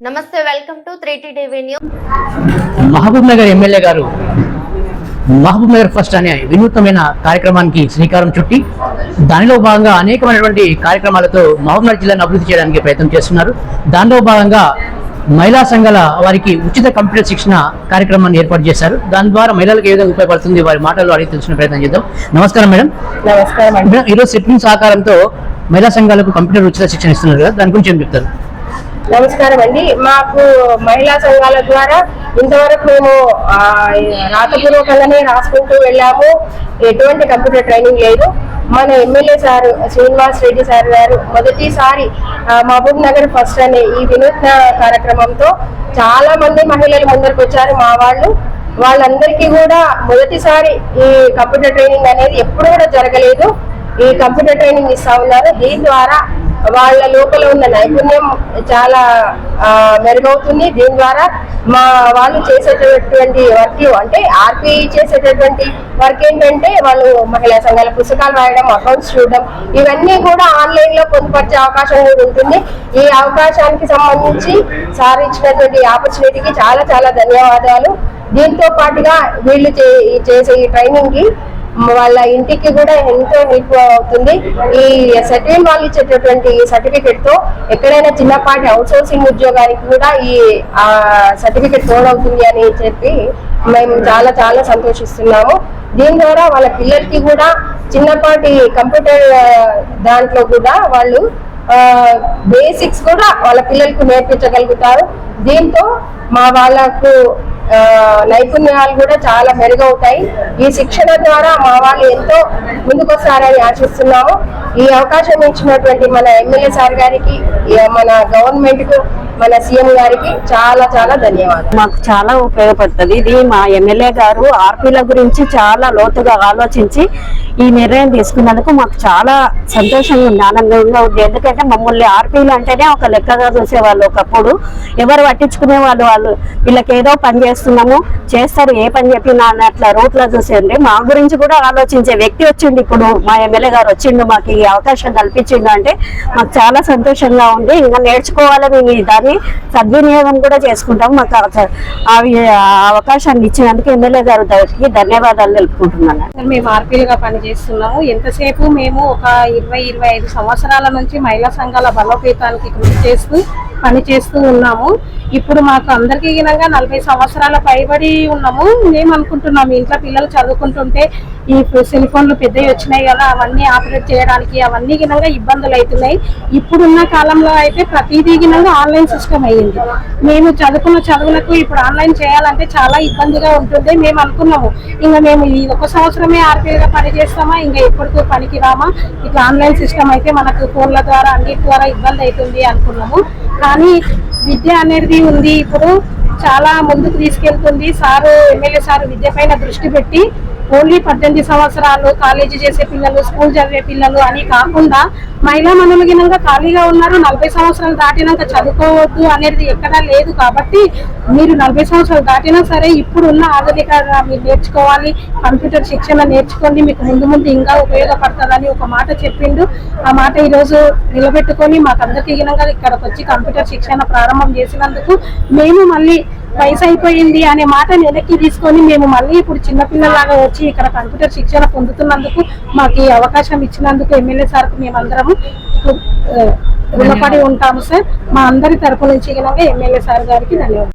నమస్తే welcome to TV news. Mahabubnagar MLA గారు Mahabub Nagar first అనే వినూత్నమైన కార్యక్రమానికి శ్రీకారం చుట్టి దానిలో భాగంగా అనేకమైనటువంటి కార్యక్రమాలతో మహబూబ్ నగర్ జిల్లాను అభివృద్ధి చేయడానికి ప్రయత్నం చేస్తున్నారు. దానిలో భాగంగా మహిళా సంఘాల వారికి ఉచిత కంప్యూటర్ శిక్షణ కార్యక్రమాన్ని ఏర్పాటు చేశారు. దాని ద్వారా మహిళలకు ఏ విధంగా ఉపయోగపడుతుంది వారి మాటల్లో అడిగి తెలుసుకునే ప్రయత్నం చేద్దాం. నమస్కారం మేడం. నమస్కారం మేడం ఈరోజు సెట్టింగ్ సహకారంతో మహిళా సంఘాలకు కంప్యూటర్ ఉచిత శిక్షణ ఇస్తున్నారు కదా దాని గురించి ఏం చెప్తారు? నమస్కారం అండి. మాకు మహిళా సంఘాల ద్వారా ఇంతవరకు మేము రాతపూర్వకంగానే రాసుకుంటూ వెళ్ళాము. ఎటువంటి కంప్యూటర్ ట్రైనింగ్ లేదు. మన MLA sir Srinivas Reddy sir గారు మొదటిసారి మహబూబ్ నగర్ ఫస్ట్ అనే ఈ వినూత్న కార్యక్రమంతో చాలా మంది మహిళలు ముందరికి వచ్చారు మా వాళ్ళు. వాళ్ళందరికీ కూడా మొదటిసారి ఈ కంప్యూటర్ ట్రైనింగ్ అనేది ఎప్పుడు కూడా జరగలేదు. ఈ కంప్యూటర్ ట్రైనింగ్ ఇస్తా ఉన్నారు. దీని ద్వారా వాళ్ళ లోపల ఉన్న నైపుణ్యం చాలా మెరుగవుతుంది. దీని ద్వారా మా వాళ్ళు చేసేటటువంటి వర్క్ అంటే ఆర్పి చేసేటటువంటి వర్క్ ఏంటంటే వాళ్ళు మహిళా సంఘాల పుస్తకాలు రాయడం అకౌంట్స్ చూడడం ఇవన్నీ కూడా ఆన్లైన్లో పొందుపరిచే అవకాశం కూడా ఉంటుంది. ఈ అవకాశానికి సంబంధించి సార్ ఇచ్చినటువంటి ఆపర్చునిటీకి చాలా చాలా ధన్యవాదాలు. దీంతో పాటుగా వీళ్ళు చే- చేసే ఈ ట్రైనింగ్కి వాళ్ళ ఇంటికి కూడా ఎంతో హెల్ప్ అవుతుంది. ఈ సెటిల్ వాళ్ళు ఇచ్చేటటువంటి సర్టిఫికెట్తో ఎక్కడైనా చిన్నపాటి అవుట్ సోర్సింగ్ ఉద్యోగానికి కూడా ఈ సర్టిఫికెట్ తోడవుతుంది అని చెప్పి మేము చాలా చాలా సంతోషిస్తున్నాము. దీని ద్వారా వాళ్ళ పిల్లలకి కూడా చిన్నపాటి కంప్యూటర్ దాంట్లో కూడా వాళ్ళు బేసిక్స్ కూడా వాళ్ళ పిల్లలకు నేర్పించగలుగుతారు. దీంతో మా వాళ్ళకు నైపుణ్యాలు కూడా చాలా మెరుగవుతాయి. ఈ శిక్షణ ద్వారా మా వాళ్ళు ఎంతో ముందుకొస్తారని ఆశిస్తున్నాము. ఈ అవకాశం ఇచ్చినటువంటి మన ఎమ్మెల్యే సార్ గారికి మన గవర్నమెంట్కు మన సీఎం గారికి చాలా చాలా ధన్యవాదాలు. మాకు చాలా ఉపయోగపడుతుంది. ఇది మా ఎమ్మెల్యే గారు ఆర్పీల గురించి చాలా లోతుగా ఆలోచించి ఈ నిర్ణయం తీసుకున్నందుకు మాకు చాలా సంతోషంగా ఉంది ఆనందంగా ఉంది. ఎందుకంటే మమ్మల్ని ఆర్పీలు అంటేనే ఒక లెక్కగా చూసేవాళ్ళు ఒకప్పుడు. ఎవరు పట్టించుకునే వాళ్ళు వాళ్ళు. వీళ్ళకి ఏదో పని చేస్తున్నాము చేస్తారు ఏ పని చెప్పినా అని అట్లా రూట్లో చూసేయండి. మా గురించి కూడా ఆలోచించే వ్యక్తి వచ్చిండు ఇప్పుడు మా ఎమ్మెల్యే గారు వచ్చిండు మాకు ఈ అవకాశం కల్పించిండు అంటే మాకు చాలా సంతోషంగా ఉంది. ఇంకా నేర్చుకోవాలి మేము ఈ దాన్ని సద్వినియోగం కూడా చేసుకుంటాం. మాకు అవి అవకాశాన్ని ఇచ్చినందుకు ఎమ్మెల్యే గారు గారికి ధన్యవాదాలు తెలుపుకుంటున్నాను. మేము ఆర్పీలుగా పనిచేస్తున్నాము. ఎంతసేపు మేము ఒక ఇరవై ఇరవై ఐదు సంవత్సరాల నుంచి మహిళా సంఘాల బలోపేతానికి కృషి చేస్తూ పని చేస్తూ ఉన్నాము. ఇప్పుడు మాకు అందరికీ గినంగా నలభై సంవత్సరాల పైబడి ఉన్నాము. మేము అనుకుంటున్నాము ఇంట్లో పిల్లలు చదువుకుంటుంటే ఈ సెల్ ఫోన్లు పెద్దవి వచ్చినాయి కదా అవన్నీ ఆపరేట్ చేయడానికి అవన్నీ గినంగా ఇబ్బందులు అవుతున్నాయి ఇప్పుడున్న కాలంలో అయితే ప్రతిదీ గినంగా ఆన్లైన్ సిస్టమ్ అయ్యింది. మేము చదువుకున్న చదువులకు ఇప్పుడు ఆన్లైన్ చేయాలంటే చాలా ఇబ్బందిగా ఉంటుంది మేము అనుకున్నాము ఇంకా మేము ఈ ఒక సంవత్సరమే ఆర్పీగా పని చేస్తామా ఇంకా ఎప్పటికీ పనికి రామా? ఇట్లా ఆన్లైన్ సిస్టమ్ అయితే మనకు ఫోన్ల ద్వారా అన్నిటి ద్వారా ఇబ్బంది అవుతుంది అనుకున్నాము. కానీ విద్య అనేది ఉంది. ఇప్పుడు చాలా ముందుకు తీసుకెళ్తుంది. సారు ఎమ్మెల్యే సారు విద్య పైన దృష్టి పెట్టి ఓన్లీ పద్దెనిమిది సంవత్సరాలు కాలేజీ చేసే పిల్లలు స్కూల్ చదివే పిల్లలు అని కాకుండా మహిళా మనులు ఖాళీగా ఉన్నారు. నలభై సంవత్సరాలు దాటినాక చదువుకోవద్దు అనేది ఎక్కడా లేదు కాబట్టి మీరు నలభై సంవత్సరాలు దాటినా సరే ఇప్పుడు ఉన్న ఆధునిక మీరు నేర్చుకోవాలి కంప్యూటర్ శిక్షణ నేర్చుకోండి మీకు ముందు ముందు ఇంకా ఉపయోగపడుతుందని ఒక మాట చెప్పిండు. ఆ మాట ఈరోజు నిలబెట్టుకొని మాకందరికీ గినంగా ఇక్కడికి వచ్చి కంప్యూటర్ శిక్షణ ప్రారంభం చేసినందుకు మేము మళ్ళీ వయసు అయిపోయింది అనే మాట వెనక్కి తీసుకొని మేము మళ్ళీ ఇప్పుడు చిన్నపిల్లలాగా వచ్చి ఇక్కడ కంప్యూటర్ శిక్షణ పొందుతున్నందుకు మాకు ఈ అవకాశం ఇచ్చినందుకు ఎమ్మెల్యే సార్కు మేమందరము రుణపడి ఉంటాము సార్. మా అందరి తరపు నుంచి ఎమ్మెల్యే సార్ గారికి ధన్యవాదాలు.